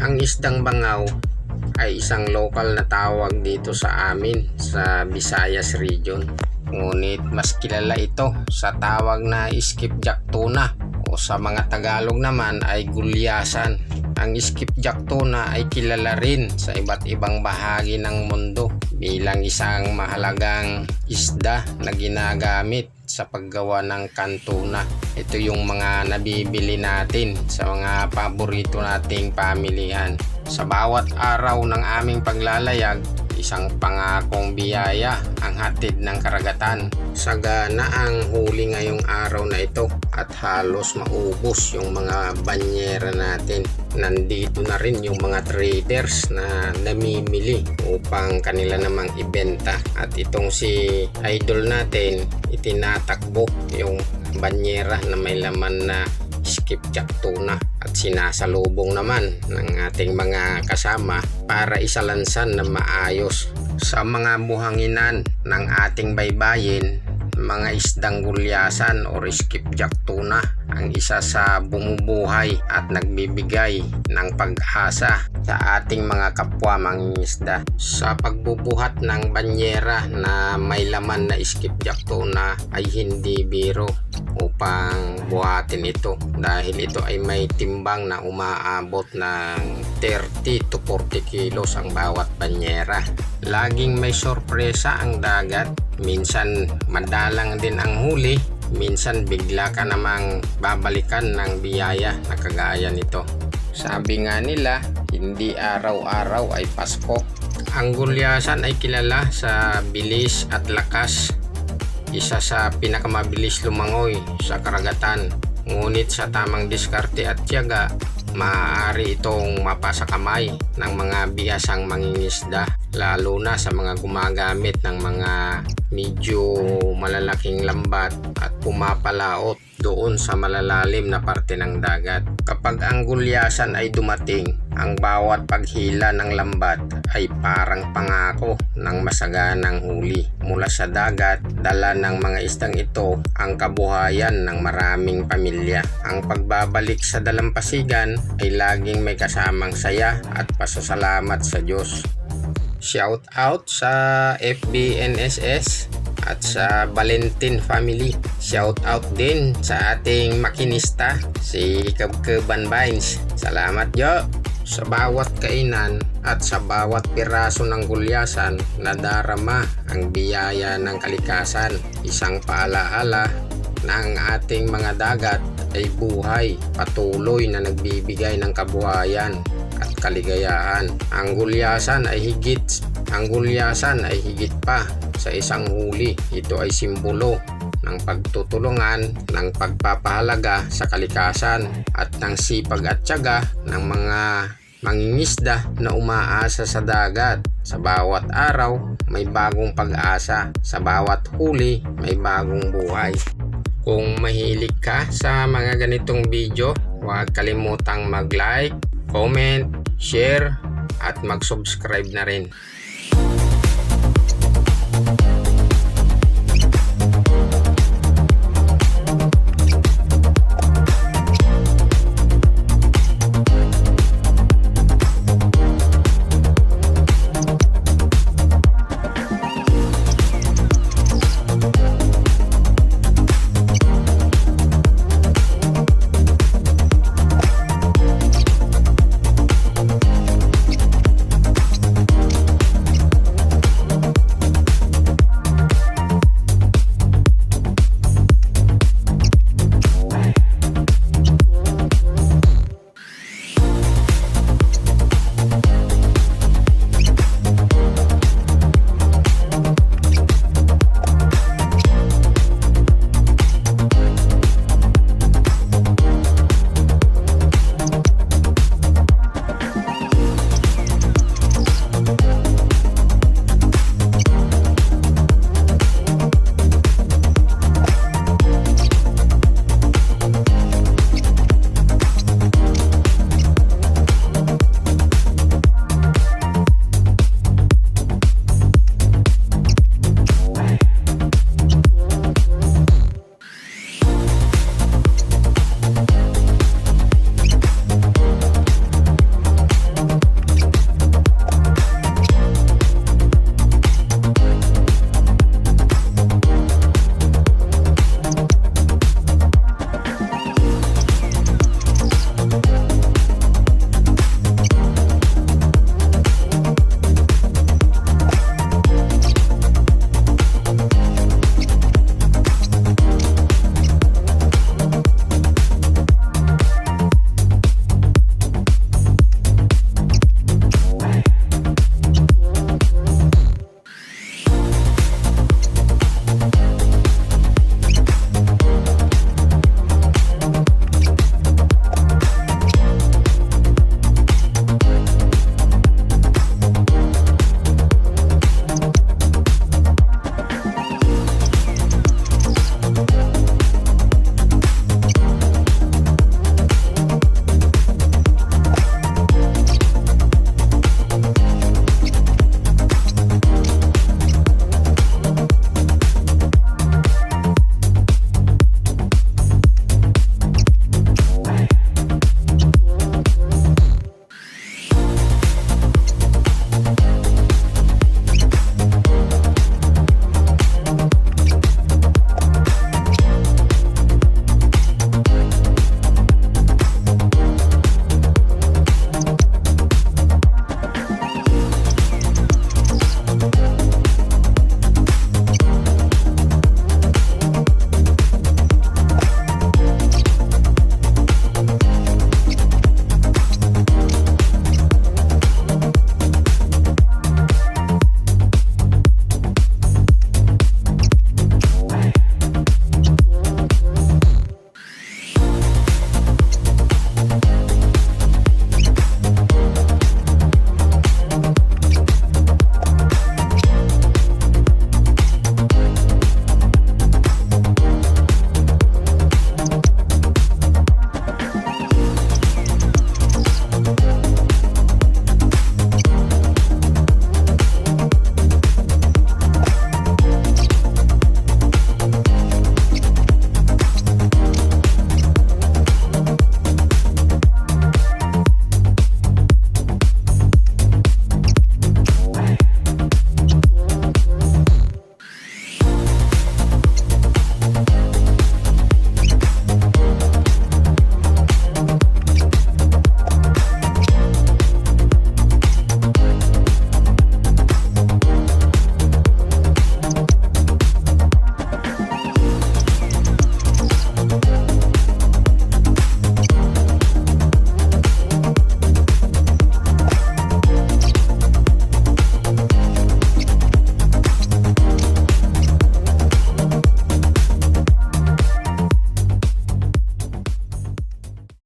Ang isdang bangaw ay isang lokal na tawag dito sa amin sa Visayas region. Ngunit mas kilala ito sa tawag na skipjack tuna o sa mga Tagalog naman ay gulyasan. Ang skipjack tuna ay kilala rin sa iba't ibang bahagi ng mundo bilang isang mahalagang isda na ginagamit sa paggawa ng kantuna. Ito yung mga nabibili natin sa mga paborito nating pamilihan. Sa bawat araw ng aming paglalayag, isang pangakong biyaya ang hatid ng karagatan. Sagana ang huli ngayong araw na ito at halos maubos yung mga banyera natin. Nandito na rin yung mga traders na namimili upang kanila namang ibenta. At itong si idol natin, itinatakbo yung banyera na may laman na skipjack tuna at sinasalubong naman ng ating mga kasama para isalansan na maayos sa mga buhanginan ng ating baybayin mga isdang gulyasan o skipjack tuna ang isa sa bumubuhay at nagbibigay ng pag-asa sa ating mga kapwa mangingisda sa pagbubuhat ng banyera na may laman na skipjack tuna ay hindi biro upang buhatin ito dahil ito ay may timbang na umaabot ng 30 to 40 kilos ang bawat banyera. Laging may sorpresa ang dagat. Minsan madalang din ang huli, minsan bigla ka namang babalikan ng biyaya na kagaya nito. Sabi nga nila, hindi araw-araw ay Pasko. Ang gulyasan ay kilala sa bilis at lakas isa sa pinakamabilis lumangoy sa karagatan. Ngunit sa tamang diskarte at tiyaga, maaari itong mapasa kamay ng mga bihasang mangingisda lalo na sa mga gumagamit ng mga medyo malalaking lambat at pumapalaot doon sa malalalim na parte ng dagat. Kapag ang gulyasan ay dumating, ang bawat paghila ng lambat ay parang pangako ng masaganang huli. Mula sa dagat, dala ng mga isdang ito ang kabuhayan ng maraming pamilya. Ang pagbabalik sa dalampasigan ay laging may kasamang saya at pasasalamat sa Diyos. Shout out sa FBNSS at sa Valentin family. Shout out din sa ating makinista, si Kabkaban Vines. Salamat yo! Sa bawat kainan at sa bawat piraso ng gulyasan na darama ang biyaya ng kalikasan. Isang paalaala na ang ating mga dagat ay buhay, patuloy na nagbibigay ng kabuhayan at kaligayahan. Ang gulyasan ay higit, ang gulyasan ay higit pa sa isang huli. Ito ay simbolo ng pagtutulungan, ng pagpapahalaga sa kalikasan at ng sipag at tiyaga ng mga mangingisda na umaasa sa dagat. Sa bawat araw, may bagong pag-asa. Sa bawat huli, may bagong buhay. Kung mahilig ka sa mga ganitong video, huwag kalimutang mag-like, comment, share, at mag-subscribe na rin.